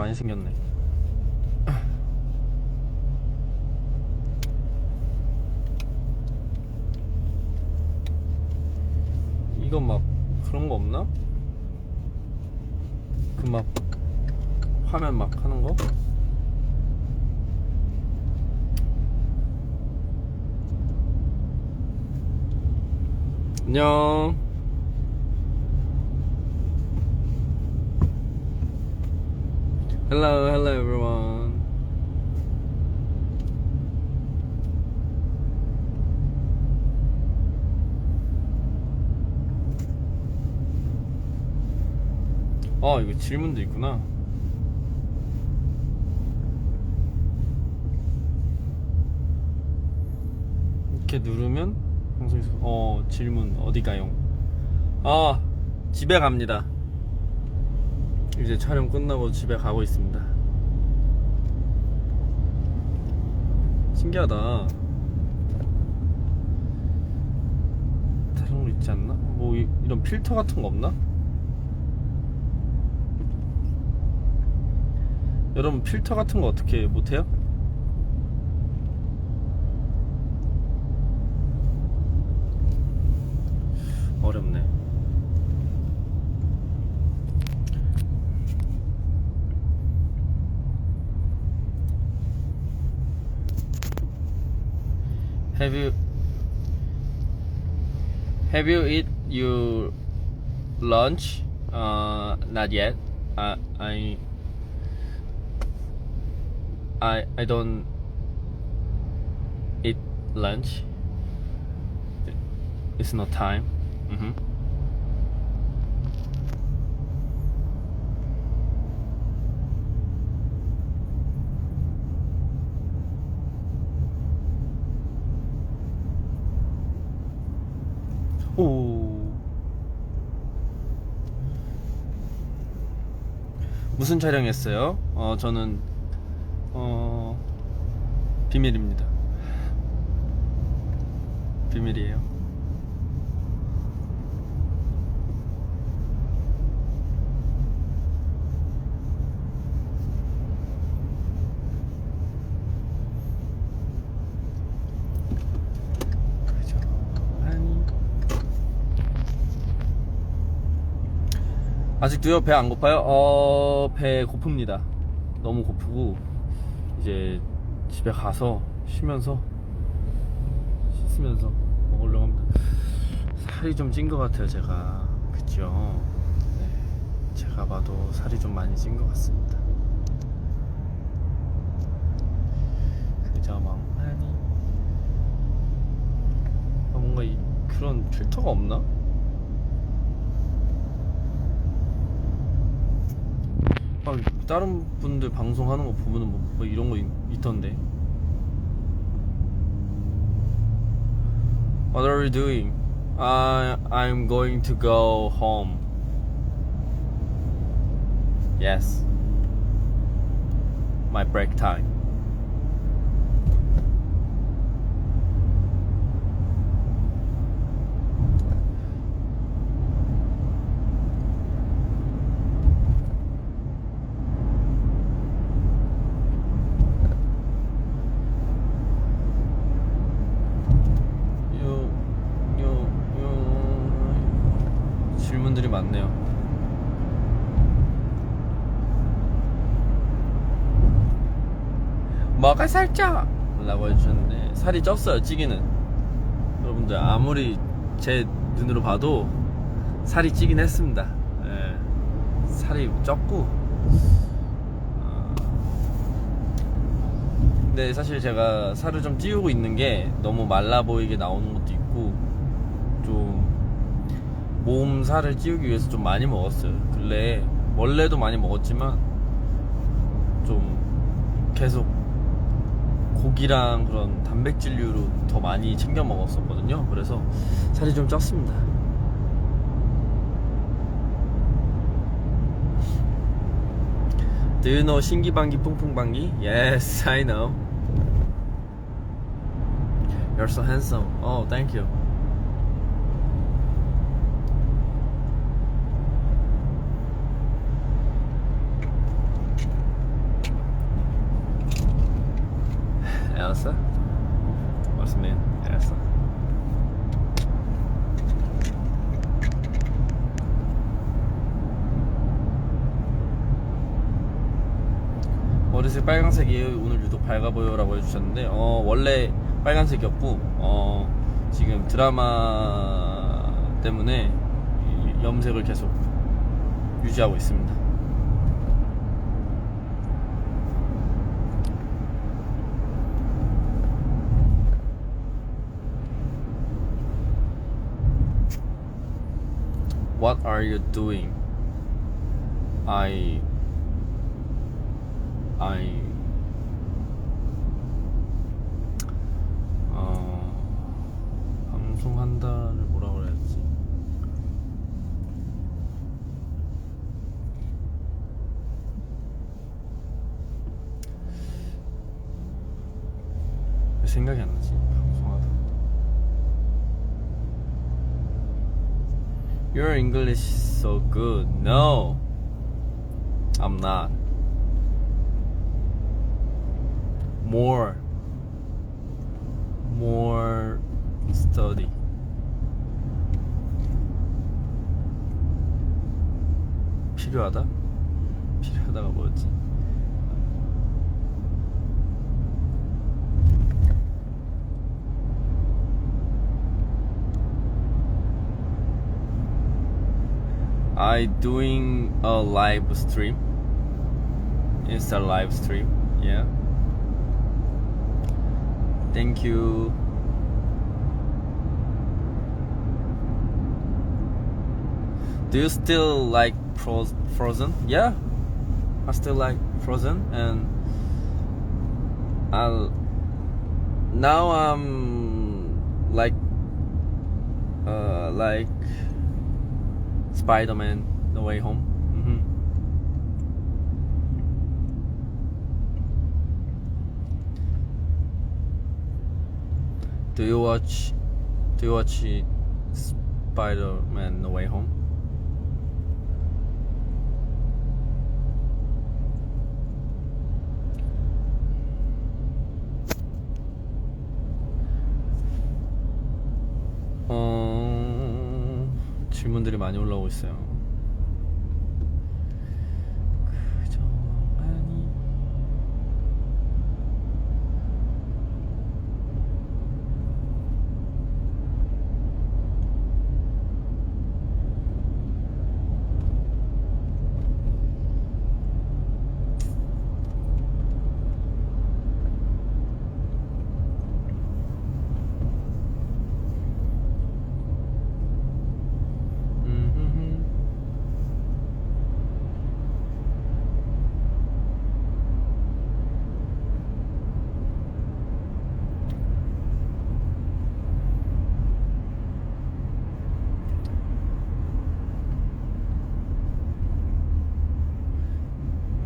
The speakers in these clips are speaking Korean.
많이 생겼네. 이거 막 그런 거 없나? 그 막 화면 막 하는 거? 안녕. Hello, hello everyone. 아, 이거 질문도 있구나. 이렇게 누르면 방송에서 어 질문 어디 가요? 아 집에 갑니다. 이제 촬영 끝나고 집에 가고 있습니다. 신기하다. 다른 거 있지 않나? 뭐 이, 이런 필터 같은 거 없나? 여러분 필터 같은 거 어떻게 못해요? 어렵네. Have you Have you eat your lunch? Uh, not yet. Uh, I I I don't eat lunch. It's not time. hmm 촬영했어요? 어, 저는 어 비밀입니다. 비밀이에요. 아직도요 배 안 고파요? 어, 배 고픕니다. 너무 고프고 이제 집에 가서 쉬면서 씻으면서 먹으려고 합니다. 살이 좀 찐 것 같아요, 제가. 그죠? 네. 제가 봐도 살이 좀 많이 찐 것 같습니다. 그저 멍하니. 아, 뭔가 이, 그런 필터가 없나? 아, 다른 분들 방송하는 거 보면은 뭐, 뭐 이런 거 있, 있던데. What are you doing? I I'm going to go home. Yes. My break time. 요, 요, 요 질문들이 많네요. 뭐가 살쪄? 라고 해주셨는데 살이 쪘어요 찌기는. 여러분들 아무리 제 눈으로 봐도 살이 찌긴 했습니다. 예, 살이 쪘고. 어, 근데 사실 제가 살을 좀 찌우고 있는 게 너무 말라 보이게 나오는 것도 있고 좀 몸 살을 찌우기 위해서 좀 많이 먹었어요. 근래 원래도 많이 먹었지만 좀 계속 고기랑 그런 단백질류로 더 많이 챙겨 먹었었거든요. 그래서 살이 좀 쪘습니다. Know 신기방기 뿡뿡방기? Yes, I know. You're so handsome. Oh, thank you. 알았어? What's man? 알았어. 머리색 빨간색이에요. 오늘 유독 밝아 보여라고 해주셨는데, 어, 원래 빨간색이었고, 어, 지금 드라마 때문에 이 염색을 계속 유지하고 있습니다. What are you doing? I I 어 방송한다를 뭐라 그래야지? 왜 생각이 안 나지? 방송하다. Your English is so good. No, I'm not. More, more study. 필요하다? 필요하다가 뭐였지? I doing a live stream. It's a live stream. Yeah. Thank you. Do you still like Froz- Frozen? Yeah. I still like Frozen and I'll now I'm like uh like Spider-Man: No Way Home. hmm Do you watch? Do you watch Spider-Man: No Way Home? 질문들이 많이 올라오고 있어요. 그저만이 음흠흠.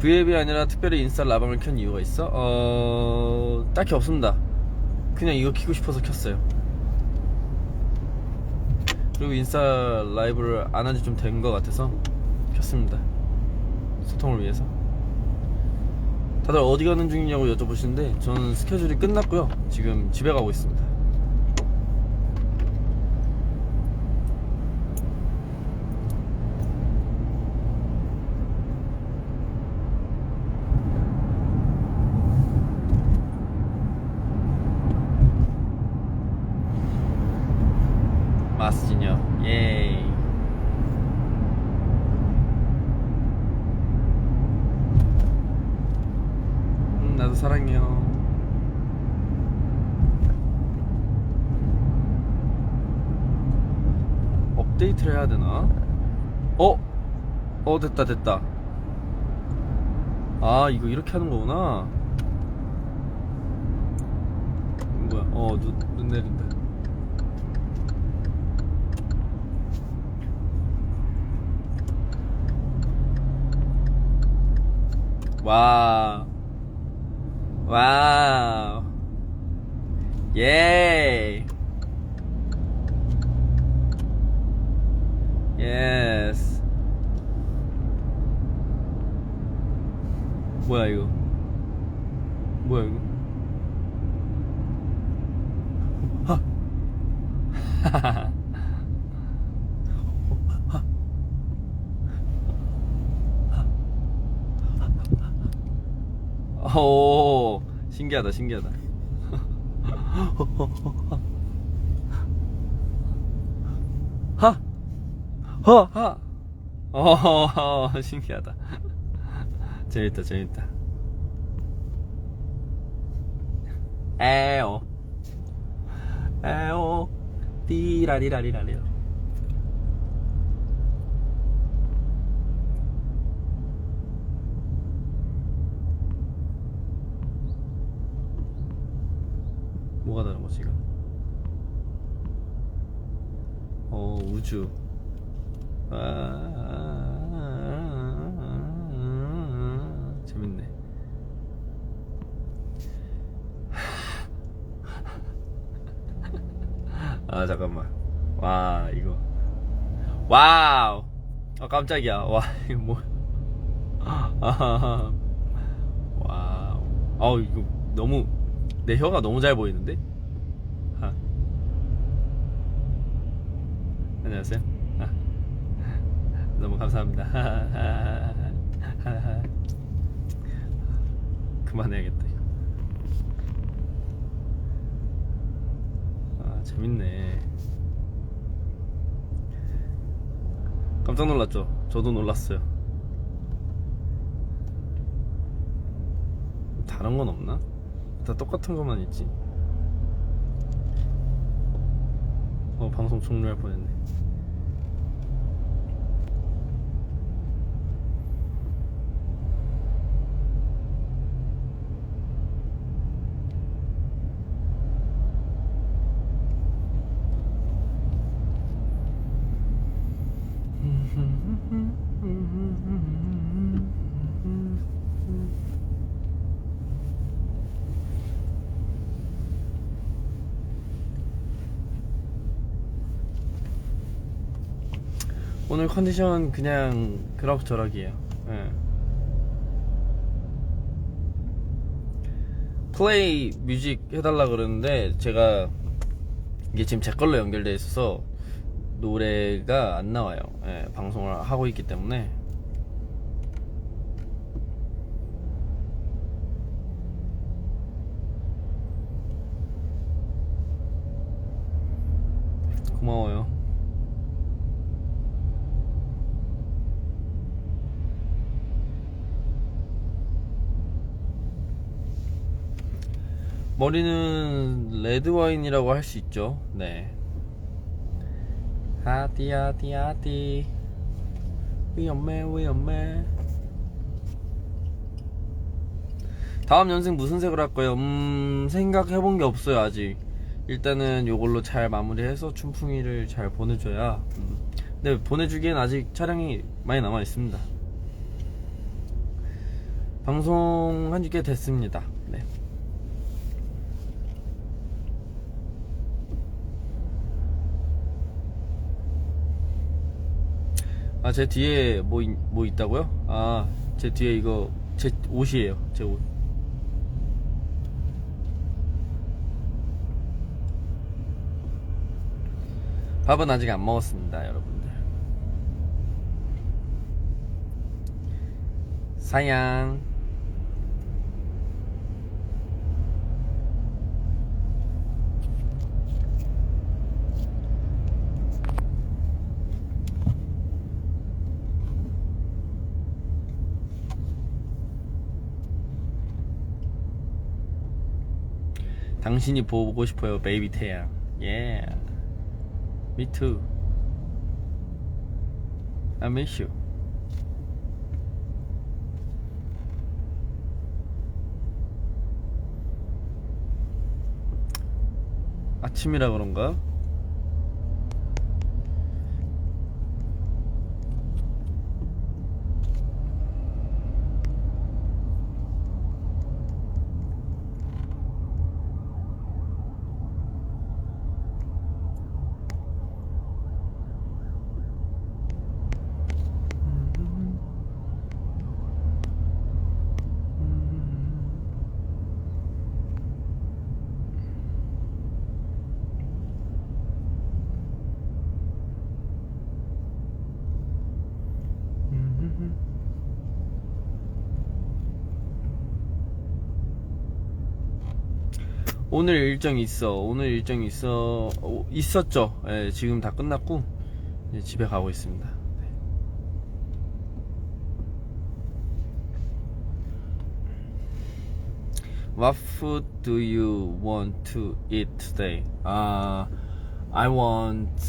V앱이 아니라 특별히 인스타 라방을 켠 이유가 있어? 어... 딱히 없습니다. 그냥 이거 키고 싶어서 켰어요. 그리고 인스타 라이브를 안 한 지 좀 된 것 같아서 켰습니다. 소통을 위해서. 다들 어디 가는 중이냐고 여쭤보시는데 저는 스케줄이 끝났고요. 지금 집에 가고 있습니다. 마스진요. 예. 음, 나도 사랑해요. 업데이트를 해야 되나? 어? 어, 됐다, 됐다. 아, 이거 이렇게 하는 거구나. 뭐야? 어, 눈, 눈 내린다. 와우. 와우. 예. 예스 뭐야 이거? 뭐야 이거? 하. 오, 신기하다, 신기하다. 허! 하! 어 신기하다. 재밌다 재밌다. 에오. 에오. 띠라리라리라리 뭐가 다른 거지 이거 어 우주 아, 재밌네. 아 잠깐만. 와 이거. 와우. 아 깜짝이야. 와 이거 뭐. 아, 와우. 아우 이거 너무 내 혀가 너무 잘 보이는데? 아. 안녕하세요. 아. 너무 감사합니다. 그만해야겠다. 아 재밌네. 깜짝 놀랐죠? 저도 놀랐어요. 다른 건 없나? 다 똑같은 것만 있지. 어 방송 종료할 뻔했네 오늘 컨디션 그냥 그럭저럭이에요. 예. 플레이 뮤직 해달라 그러는데 제가 이게 지금 제 걸로 연결돼 있어서 노래가 안 나와요. 예, 방송을 하고 있기 때문에 고마워요. 머리는 레드 와인이라고 할 수 있죠. 네. 하디 하디 하디 위험해 위험해 다음 연생 무슨 색으로 할 거예요? 음 생각해본 게 없어요 아직. 일단은 요걸로 잘 마무리해서 춘풍이를 잘 보내줘야 음. 근데 보내주기엔 아직 차량이 많이 남아 있습니다. 방송한 지 꽤 됐습니다 네. 아, 제 뒤에 뭐, 있, 뭐 있다고요? 아, 제 뒤에 이거 제 옷이에요. 제 옷. 밥은 아직 안 먹었습니다, 여러분들. 사양. 당신이 보고 싶어요, 베이비 태양. 예. Me too. I miss you. 아침이라 그런가? 오늘 일정이 있어. 오늘 일정이 있어. 어, 있었죠. 예, 지금 다 끝났고 집에 가고 있습니다. 네. What food do you want to eat today? Uh, I want.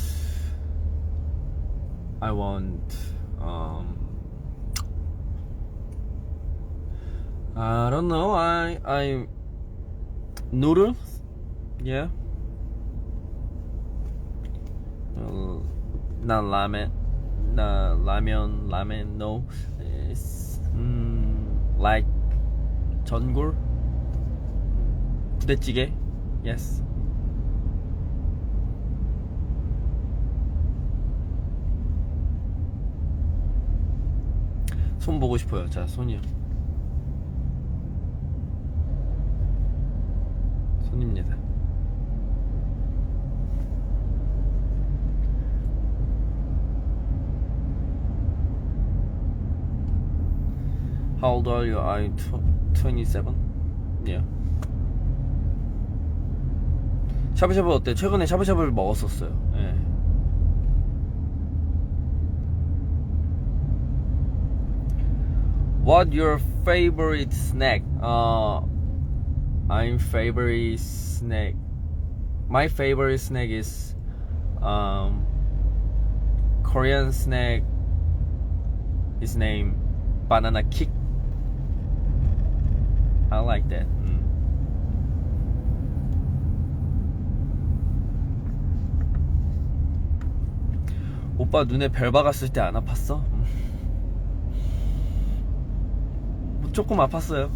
I want. Um, I don't know. I I noodles. Yeah. Uh, not ramen. Not ramen. Ramen. No. It's mm, like 전골. 부대찌개. Yes. 손 보고 싶어요. 자, 손이요. old are you? I'm tw- 27. Yeah. 샤브샤브 어때? 최근에 샤브샤브를 먹었었어요. 예. What your favorite snack? Uh, I'm favorite snack. My favorite snack is um Korean snack. Is named banana kick. I like that. Mm. 오빠 눈에 별 박았을 때 안 아팠어? 음. 뭐 조금 아팠어요.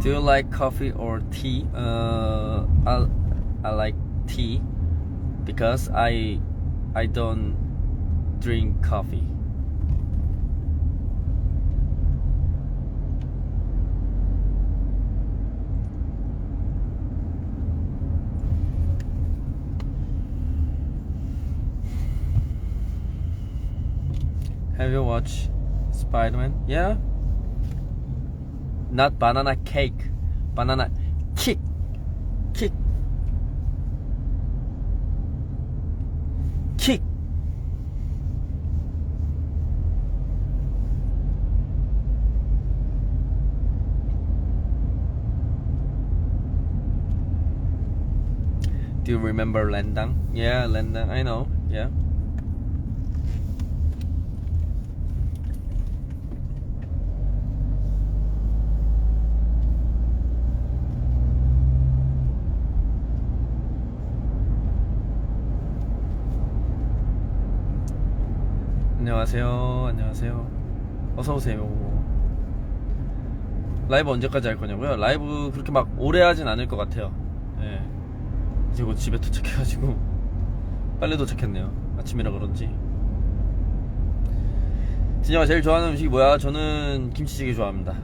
Do you like coffee or tea? Uh, I, I like tea because I I don't drink coffee. Have you watched Spider-Man? Yeah. Not banana cake. Banana Do you remember Lendang? Yeah, Lendang. I know. Yeah. 안녕하세요. 안녕하세요. 어서 오세요. 라이브 언제까지 할 거냐고요? 라이브 그렇게 막 오래 하진 않을 것 같아요. 예. 이제 곧 집에 도착해가지고 빨리 도착했네요. 아침이라 그런지. 진영아 제일 좋아하는 음식이 뭐야? 저는 김치찌개 좋아합니다.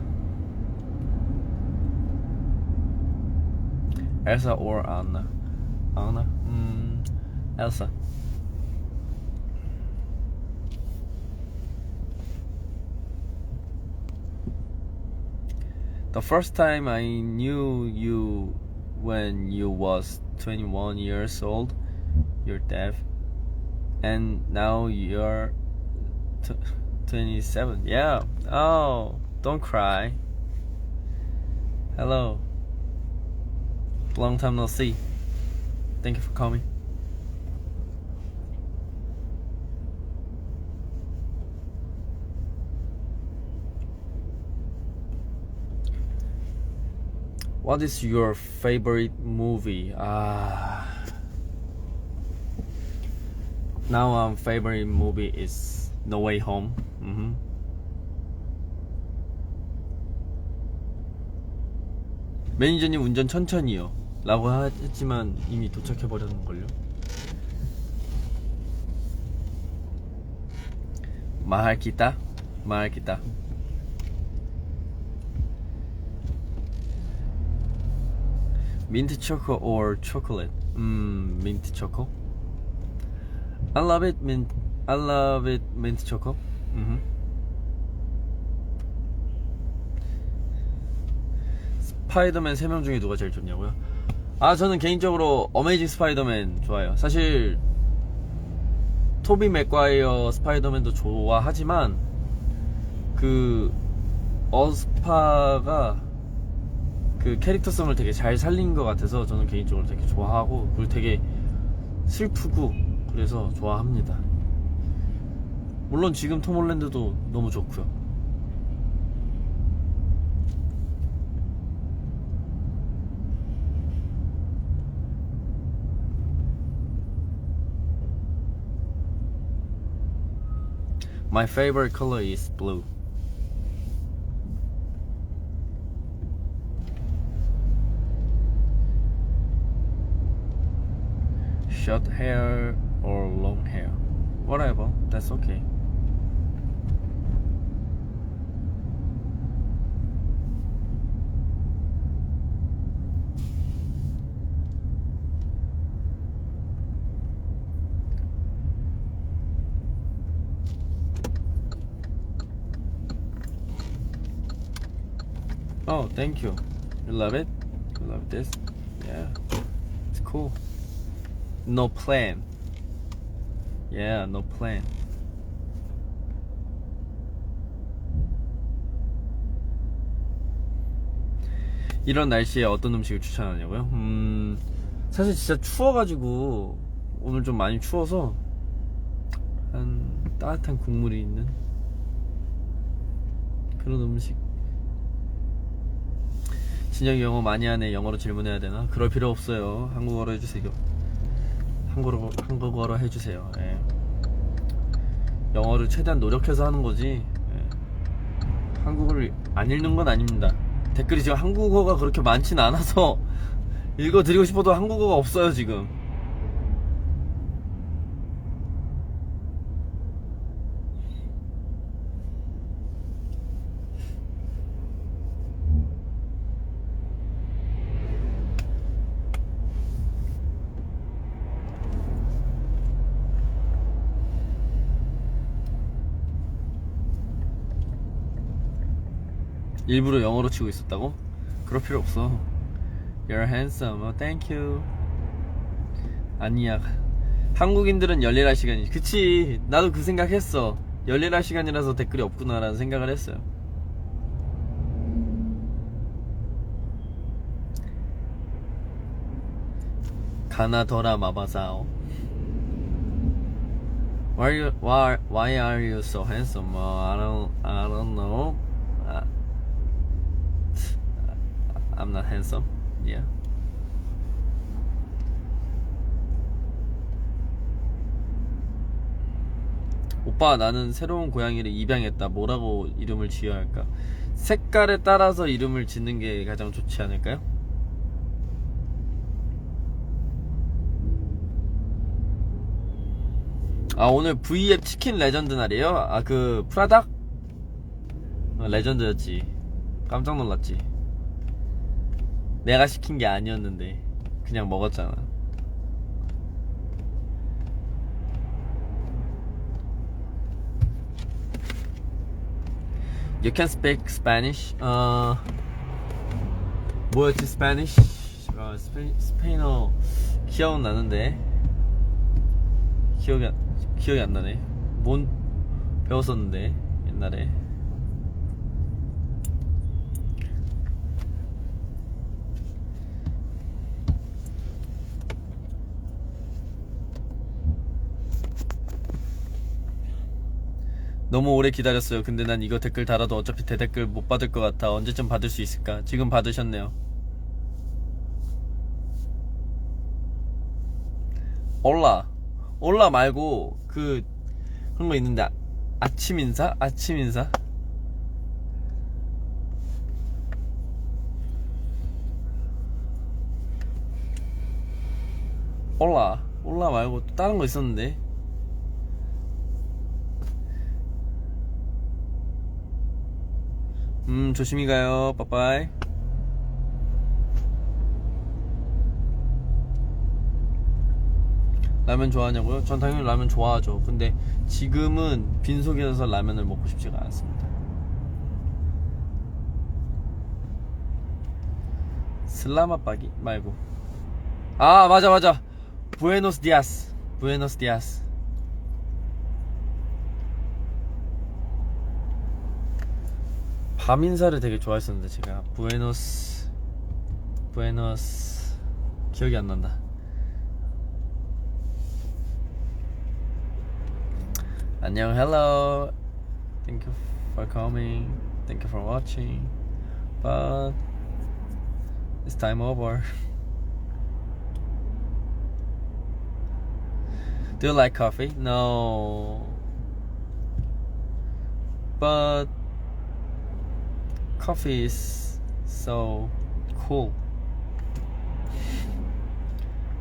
엘사 or 아나? 아나? 음, 엘사. The first time I knew you when you was 21 years old, you're deaf, and now you're t- 27. Yeah. Oh, don't cry. Hello. Long time no see. Thank you for coming. What is your favorite movie? Ah. Now um favorite movie is No Way Home. hmm 매니저님 운전 천천히요. 라고 하- 했지만 이미 도착해 버렸는 걸요. mahal kita, Mint choco or chocolate? Mm, mint choco. I love it mint I love it mint choco. 음. 스파이더맨 3명 중에 누가 제일 좋냐고요? 아 저는 개인적으로 어메이징 스파이더맨 좋아해요. 사실 토비 맥과이어 스파이더맨도 좋아하지만 그 어스파가 그 캐릭터성을 되게 잘 살린 것 같아서 저는 개인적으로 되게 좋아하고 그리고 되게 슬프고 그래서 좋아합니다. 물론 지금 톰 홀랜드도 너무 좋고요. My favorite color is. Short hair or long hair. Whatever, that's okay. Oh, thank you. You love it? You love this? Yeah. It's cool. No plan. Yeah, no plan. 이런 날씨에 어떤 음식을 추천하냐고요? 음, 사실 진짜 추워가지고 오늘 좀 많이 추워서 한 따뜻한 국물이 있는 그런 음식. 진영이 영어 많이 하네. 영어로 질문해야 되나? 그럴 필요 없어요. 한국어로 해주세요. 한국어로 한국어로 해주세요. 예. 영어를 최대한 노력해서 하는 거지. 예. 한국어를 안 읽는 건 아닙니다. 댓글이 지금 한국어가 그렇게 많진 않아서 읽어드리고 싶어도 한국어가 없어요 지금. 일부러 영어로 치고 있었다고? 그럴 필요 없어. You're handsome. Oh, thank you. 아니야. 한국인들은 열일할 시간이. 그치. 나도 그 생각했어. 열일할 시간이라서 댓글이 없구나라는 생각을 했어요. 가나더라 마바사오. Why are you why why are you so handsome? Oh, I don't I don't know. Uh, I'm not handsome. Yeah. 오빠 나는 새로운 고양이를 입양했다. 뭐라고 이름을 지어야 할까? 색깔에 따라서 이름을 짓는 게 가장 좋지 않을까요? 아 오늘 V앱 치킨 레전드 날이에요? 아 그 프라닭? 어, 레전드였지 깜짝 놀랐지 내가 시킨 게 아니었는데 그냥 먹었잖아 You can speak Spanish? 어... 뭐였지 Spanish? 어, 스페, 스페인어 기억은 나는데 기억이 안, 기억이 안 나네. 뭔 배웠었는데 옛날에. 너무 오래 기다렸어요. 근데 난 이거 댓글 달아도 어차피 대댓글 못 받을 것 같아. 언제쯤 받을 수 있을까? 지금 받으셨네요. 올라. 올라 말고 그 그런 거 있는데 아, 아침 인사? 아침 인사? 올라. 올라 말고 또 다른 거 있었는데. 음, 조심히 가요. 빠빠이. 라면 좋아하냐고요? 전 당연히 라면 좋아하죠. 근데 지금은 빈속에서 라면을 먹고 싶지가 않습니다. 슬라마빠기 말고. 아 맞아 맞아. 부에노스 디아스. 부에노스 디아스. 밤 인사를 되게 좋아했었는데 제가 부에노스 부에노스 기억이 안 난다. 안녕, hello. Thank you for coming. Thank you for watching. But it's time over. Do you like coffee? No. But coffee is so cool.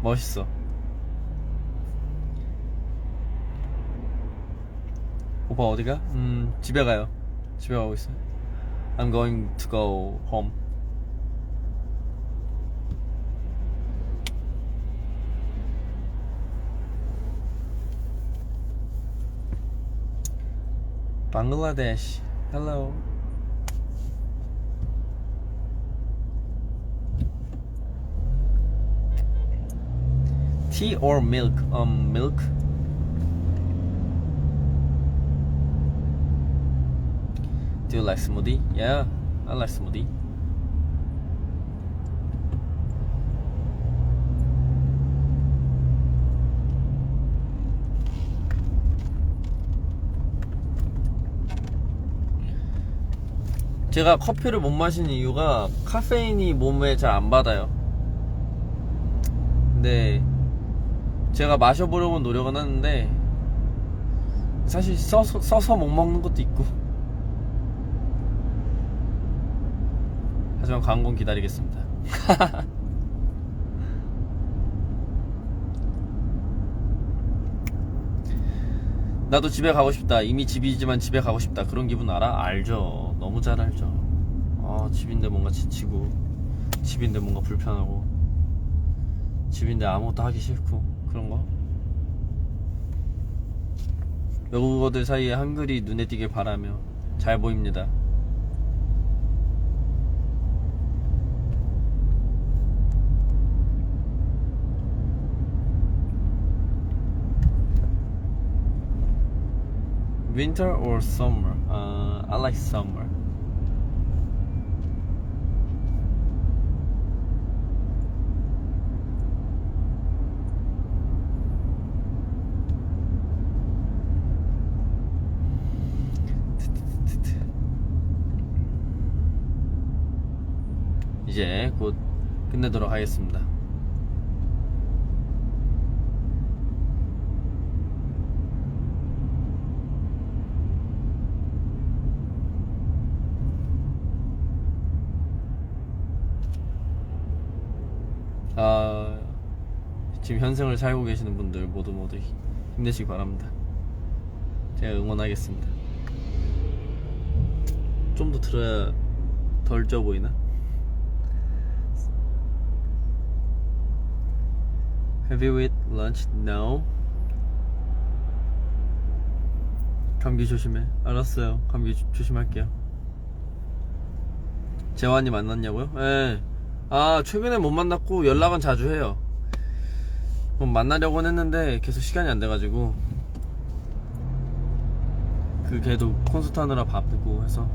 멋있어. 오빠 어디가? 음 집에 가요. 집에 가고 있어요. I'm going to go home. Bangladesh. Hello. Tea or milk? Um, milk. Do you like smoothie? Yeah, I like smoothie. 제가 커피를 못 마시는 이유가 카페인이 몸에 잘 안 받아요. 근데 제가 마셔보려고 노력은 하는데 사실 써서, 써서 못 먹는 것도 있고 하지만 광고는 기다리겠습니다. 나도 집에 가고 싶다. 이미 집이지만 집에 가고 싶다. 그런 기분 알아? 알죠. 너무 잘 알죠. 아, 집인데 뭔가 지치고, 집인데 뭔가 불편하고, 집인데 아무것도 하기 싫고, 그런 거. 외국어들 사이에 한글이 눈에 띄길 바라며 잘 보입니다. Winter or summer? Uh, I like summer. 이제 곧 끝내도록 하겠습니다. 아, 지금 현생을 살고 계시는 분들 모두 모두 힘- 힘내시기 바랍니다. 제가 응원하겠습니다. 좀 더 들어야 덜 쪄 보이나? Have you eat lunch? No. 감기 조심해. 알았어요. 감기 조, 조심할게요. 재환이 만났냐고요? 예. 아, 최근에 못 만났고 연락은 자주 해요. 뭐 만나려고는 했는데 계속 시간이 안 돼가지고. 그 걔도 콘서트 하느라 바쁘고 해서.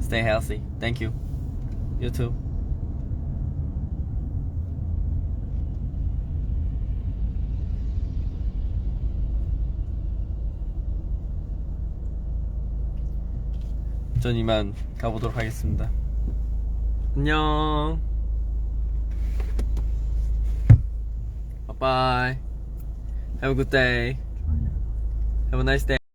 Stay healthy. Thank you. You too. 전 이만 가보도록 하겠습니다. 안녕. Bye. Have a good day. Have a nice day.